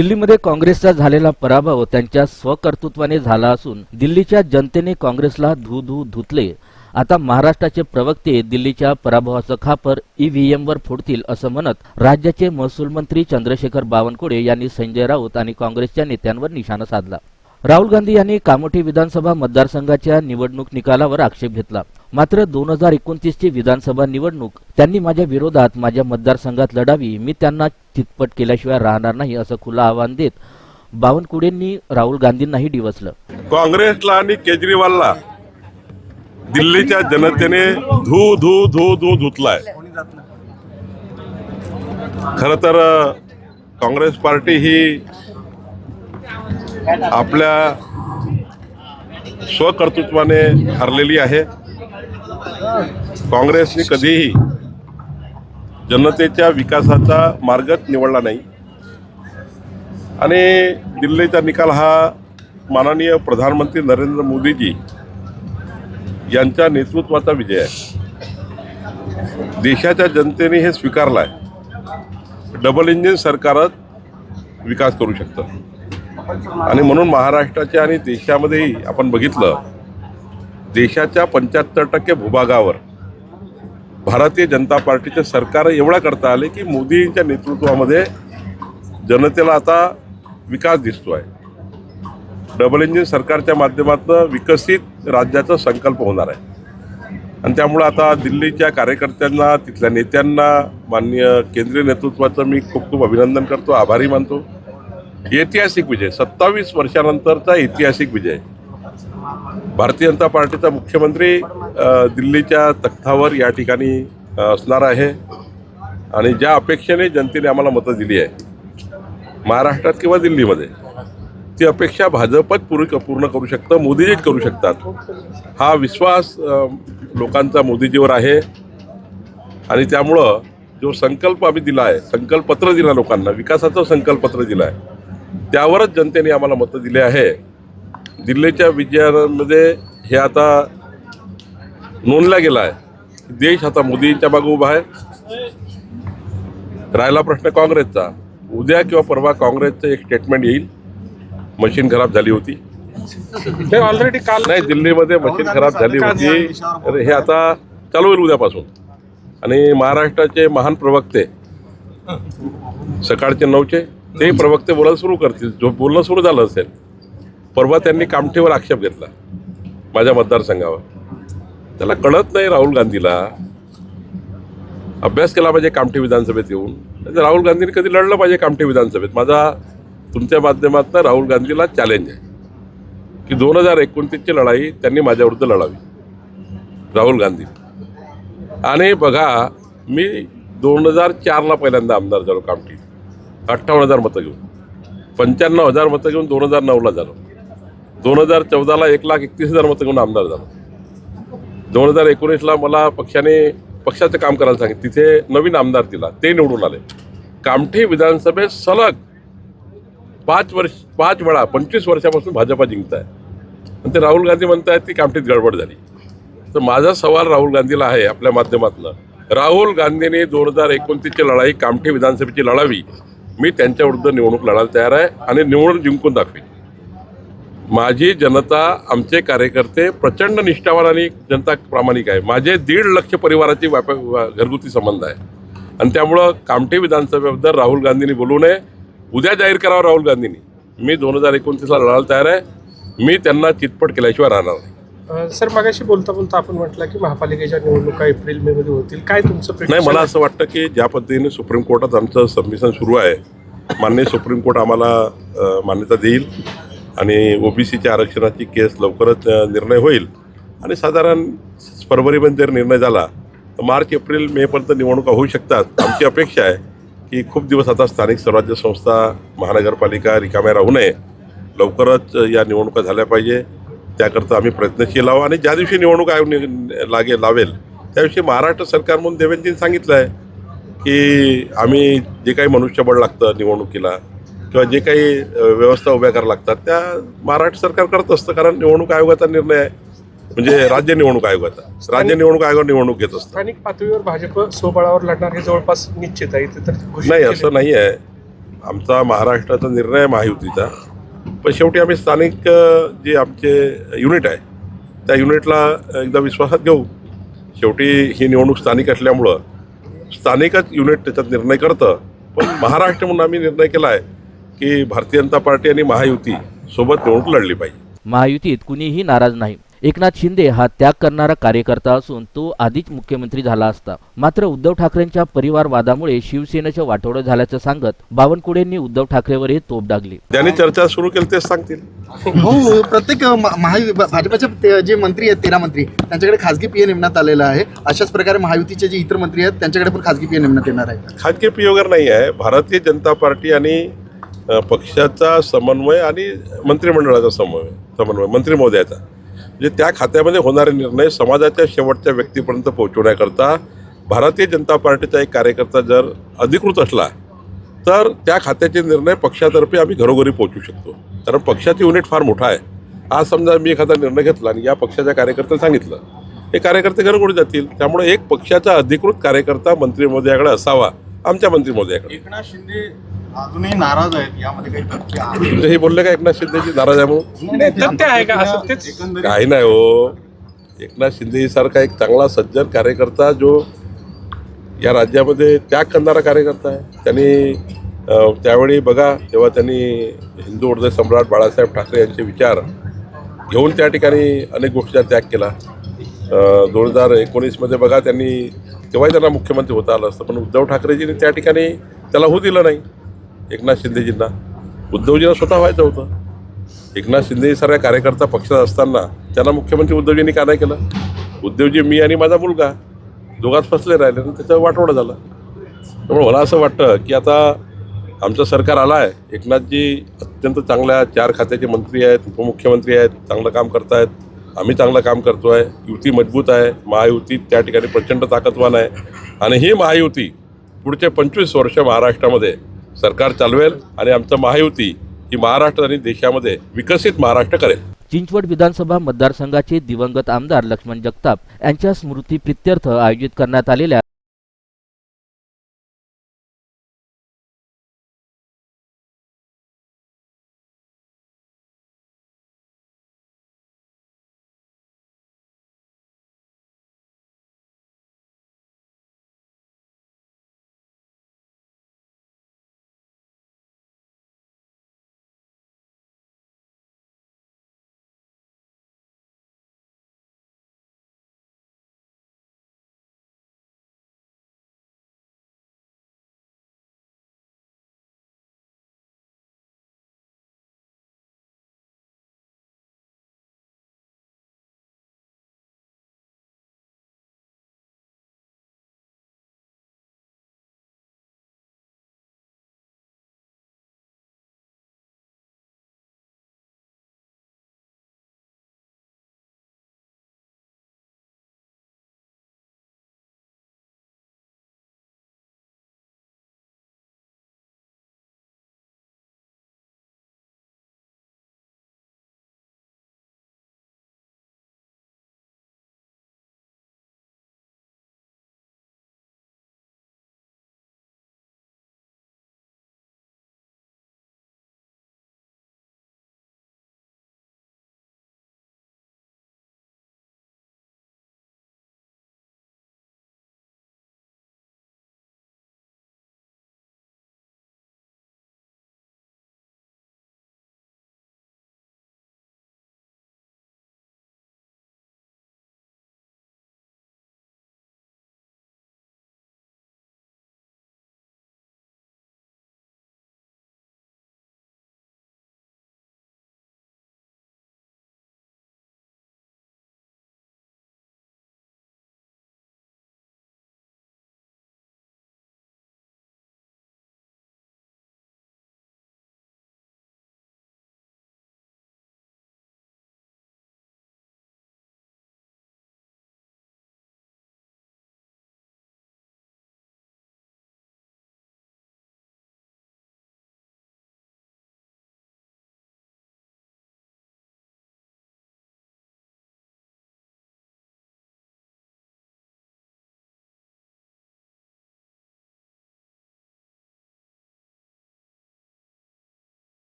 दिल्लीमध्ये काँग्रेसचा झालेला पराभव त्यांच्या स्वकर्तृत्वाने झाला असून दिल्लीच्या जनतेने काँग्रेसला धू धू धुतले. आता महाराष्ट्राचे प्रवक्ते दिल्लीच्या पराभवाचं खापर ईव्हीएम वर फोडतील असं म्हणत राज्याचे महसूल मंत्री चंद्रशेखर बावनकुळे यांनी संजय राऊत आणि काँग्रेसच्या नेत्यांवर निशाणा साधला. राहुल गांधी यांनी कामोठी विधानसभा मतदारसंघाच्या निवडणूक निकालावर आक्षेप घेतला. मात्र दोन हजार एकोणतीसची विधानसभा निवडणूक त्यांनी माझ्या विरोधात माझ्या मतदारसंघात लढावी मी त्यांना चितपट केल्याशिवाय राहणार नाही असं खुलं आव्हान देत बावनकुळेंनी राहुल गांधींनाही डिवसलं काँग्रेसला आणि केजरीवालला दिल्लीच्या जनतेने धू धू धू धू धुतलाय. खर तर काँग्रेस पार्टी ही आपल्या स्वकर्तृत्वाने हरलेली आहे. काँग्रेसने कधीही जनतेच्या विकासाचा मार्गच निवडला नाही. आणि दिल्लीचा निकाल हा माननीय प्रधानमंत्री नरेंद्र मोदीजी यांच्या नेतृत्वाचा विजय आहे. देशाच्या जनतेने हे स्वीकारलं आहे डबल इंजिन सरकारच विकास करू शकतं. आणि म्हणून महाराष्ट्राच्या आणि देशामध्येही आपण बघितलं देशाच्या पंच्याहत्तर टक्के भूभागावर भारतीय जनता पार्टीचे सरकार एवढा करता आले की मोदींच्या नेतृत्वामध्ये जनतेला आता विकास दिसतो आहे डबल इंजिन सरकारच्या माध्यमातून विकसित राज्याचा संकल्प होणार आहे. आणि त्यामुळं आता दिल्लीच्या कार्यकर्त्यांना तिथल्या नेत्यांना मान्य केंद्रीय नेतृत्वाचं मी खूप खूप अभिनंदन करतो आभारी मानतो. ऐतिहासिक विजय सत्तावीस वर्षानंतरचा ऐतिहासिक विजय. भारतीय जनता पार्टीचा मुख्यमंत्री दिल्लीच्या तख्तावर या ठिकाणी असणार आहे. आणि ज्या अपेक्षेने जनतेने आम्हाला मतं दिली आहे महाराष्ट्रात किंवा दिल्लीमध्ये ती अपेक्षा भाजपच पूर्ण पूर्ण करू शकतं मोदीजीच करू शकतात. हा विश्वास लोकांचा मोदीजीवर आहे. आणि त्यामुळं जो संकल्प आम्ही दिला आहे संकल्पपत्र दिला लोकांना विकासाचं संकल्पपत्र दिलं आहे त्यावरच जनतेने आम्हाला मतं दिले आहे. दिल्लीच्या विजयामध्ये हे आता नोंदला गेला आहे. देश आता मोदींच्या मागे उभा आहे. राहिला प्रश्न काँग्रेसचा. उद्या किंवा परवा काँग्रेसचं एक स्टेटमेंट येईल. मशीन खराब झाली होती. ऑलरेडी काल नाही दिल्लीमध्ये मशीन खराब झाली होती. हे आता चालू होईल उद्यापासून. आणि महाराष्ट्राचे महान प्रवक्ते सकाळचे नऊचे ते प्रवक्ते बोलायला सुरू करतील. जो बोलणं सुरू झालं असेल परवा त्यांनी कामठीवर आक्षेप घेतला माझ्या मतदारसंघावर. त्याला कळत नाही राहुल गांधीला. अभ्यास केला पाहिजे कामठी विधानसभेत येऊन. म्हणजे राहुल गांधींनी कधी लढलं पाहिजे कामठी विधानसभेत. माझा तुमच्या माध्यमातून राहुल गांधीला चॅलेंज आहे. की दोन हजार एकोणतीसची लढाई त्यांनी माझ्याविरुद्ध लढावी. राहुल गांधी. आणि बघा मी दोन हजार चारला पहिल्यांदा आमदार झालो कामठी अठ्ठावन्न हजार मतं घेऊन. पंच्याण्णव हजार मतं घेऊन दोन हजार नऊला झालो. दोन हजार चौदाला एक लाख एकतीस हजार मतं घेऊन आमदार झालो. दोन हजार एकोणीसला मला पक्षाने पक्षाचं काम करायला सांगितलं. तिथे नवीन आमदार दिला. ते निवडून आले. कामठी विधानसभेत सलग पाच वर्ष पाच वेळा पंचवीस वर्षापासून भाजपा जिंकत आहे आणि ते राहुल गांधी म्हणतायत की कामठीत गडबड झाली. तर माझा सवाल राहुल गांधीला आहे आपल्या माध्यमातनं. राहुल गांधीने दोन हजार एकोणतीसची लढाई कामठी विधानसभेची लढावी. मी त्यांच्याविरुद्ध निवडणूक लढायला तयार आहे आणि निवडून जिंकून दाखवेन. माझी जनता आमचे कार्यकर्ते प्रचंड निष्ठावान आणि जनता प्रामाणिक आहे. माझे दीड लक्ष परिवाराची व्याप घरगुती संबंध आहे. आणि त्यामुळं कामठी विधानसभेबद्दल राहुल गांधींनी बोलू नये. उद्या जाहीर करावं राहुल गांधींनी. मी दोन हजार एकोणतीसला लढायला तयार आहे. मी त्यांना चितपट केल्याशिवाय राहणार नाही. सर मागाशी बोलता बोलता आपण म्हटलं की महापालिकेच्या निवडणुका एप्रिल मे मध्ये होतील. काय तुमचं नाही मला? असं वाटतं की ज्या पद्धतीने सुप्रीम कोर्टात आमचं सबमिशन सुरू आहे माननीय सुप्रीम कोर्ट आम्हाला मान्यता देईल. आणि ओबीसीच्या आरक्षणाची केस लवकरच निर्णय होईल. आणि साधारण फरवरीमध्ये जर निर्णय झाला तर मार्च एप्रिल मेपर्यंत निवडणुका होऊ शकतात. आमची अपेक्षा आहे की खूप दिवस आता स्थानिक स्वराज्य संस्था महानगरपालिका रिकाम्या राहू नये. लवकरच या निवडणुका झाल्या पाहिजे. त्याकरता आम्ही प्रयत्नशील आहोत आणि ज्या दिवशी निवडणूक आयोग नि- लागे लावेल त्याविषयी महाराष्ट्र सरकार म्हणून देवेंद्रजींनी सांगितलं आहे की आम्ही जे काही मनुष्यबळ लागतं निवडणुकीला किंवा जे काही व्यवस्था उभ्या करायला लागतात त्या महाराष्ट्र सरकार करत असतं कारण निवडणूक आयोगाचा निर्णय आहे. म्हणजे राज्य निवडणूक आयोगाचा. राज्य निवडणूक आयोग निवडणूक घेत असतं. स्थानिक पातळीवर भाजप स्वबळावर लढणार हे जवळपास निश्चित आहे इथे तर नाही. असं नाही आहे. आमचा महाराष्ट्राचा निर्णय महायुतीचा. पण शेवटी आम्ही स्थानिक जे आमचे युनिट आहे त्या युनिटला एकदा विश्वासात घेऊ. शेवटी ही निवडणूक स्थानिक असल्यामुळं स्थानिकच युनिट त्याच्यात निर्णय करतं. पण महाराष्ट्र म्हणून आम्ही निर्णय केला आहे. की भारतीय जनता पार्टी आणि महायुती सोबत निवडणूक लढली पाहिजे. महायुतीत कुणीही नाराज नाही. एकनाथ शिंदे हा त्याग करणारा कार्यकर्ता असून तो आधीच मुख्यमंत्री झाला असता. मात्र उद्धव ठाकरेंच्या परिवारवादामुळे शिवसेनेचं वाटोळं झाल्याचं सांगत बावनकुळेंनी उद्धव ठाकरेवरही तोप डागली. ज्यांनी चर्चा सुरू केली तेच सांगतील. हो प्रत्येक म- महायु भाजपचे ते जे मंत्री आहेत तेरा मंत्री त्यांच्याकडे खासगी पीए नेमण्यात आलेलं आहे. अशाच प्रकारे महायुतीचे जे इतर मंत्री आहेत त्यांच्याकडे पण खासगी पीए नेमण्यात येणार आहे. खाजगी पी वगैरे नाही आहे. भारतीय जनता पार्टी आणि पक्षाचा समन्वय आणि मंत्रिमंडळाचा समन्वय समन्वय मंत्री महोदयाचा. म्हणजे त्या खात्यामध्ये होणारे निर्णय समाजाच्या शेवटच्या व्यक्तीपर्यंत पोहोचवण्याकरता भारतीय जनता पार्टीचा एक कार्यकर्ता जर अधिकृत असला तर त्या खात्याचे निर्णय पक्षातर्फे आम्ही घरोघरी पोहोचू शकतो. कारण पक्षाची युनिट फार मोठा आहे. आज समजा मी एखादा निर्णय घेतला आणि या पक्षाच्या कार्यकर्त्याला सांगितलं हे कार्यकर्ते घरोघरी जातील. त्यामुळे एक पक्षाचा अधिकृत कार्यकर्ता मंत्री महोदयाकडे असावा आमच्या मंत्री महोदयाकडे. एकनाथ शिंदे अजूनही नाराज आहेत यामध्ये काही तथ्य आहे. म्हणजे हे बोलले का एकनाथ शिंदेची नाराज आहे म्हणून? नाही, तथ्य आहे का? असं तेच- एकंदरीत काही नाही हो. एकनाथ शिंदे सारखा एक चांगला सज्जन कार्यकर्ता जो या राज्यामध्ये त्याग करणारा कार्यकर्ता आहे. त्यांनी अ, त्यावेळी बघा तेव्हा त्यांनी हिंदू हृदय सम्राट बाळासाहेब ठाकरे यांचे विचार घेऊन त्या ठिकाणी अनेक गोष्टीचा त्याग केला. दोन हजार एकोणीसमध्ये बघा त्यांनी तेव्हाही त्यांना मुख्यमंत्री होता आलं असतं पण उद्धव ठाकरेजींनी त्या ठिकाणी त्याला होऊ दिलं नाही. एकनाथ शिंदेजींना उद्धवजींना स्वतः व्हायचं होतं. एकनाथ शिंदे सारख्या कार्यकर्ता पक्षात असताना त्यांना मुख्यमंत्री उद्धवजींनी का नाही केलं? उद्धवजी मी आणि माझा मुलगा दोघात फसले राहिले आणि त्याचं वाटोळं झालं. त्यामुळे मला असं वाटतं की आता आमचं सरकार आलं आहे. एकनाथजी अत्यंत चांगल्या चार खात्याचे मंत्री आहेत उपमुख्यमंत्री आहेत चांगलं काम करतायत. आम्ही चांगलं काम करतो आहे युती मजबूत आहे. महायुती त्या ठिकाणी प्रचंड ताकदवान आहे. आणि ही महायुती पुढचे पंचवीस वर्ष महाराष्ट्रामध्ये सरकार चालवेल आणि आमचं महायुती ही महाराष्ट्र आणि देशामध्ये विकसित महाराष्ट्र करेल. चिंचवड विधानसभा मतदारसंघाचे दिवंगत आमदार लक्ष्मण जगताप यांच्या स्मृती प्रित्यर्थ आयोजित करण्यात आलेल्या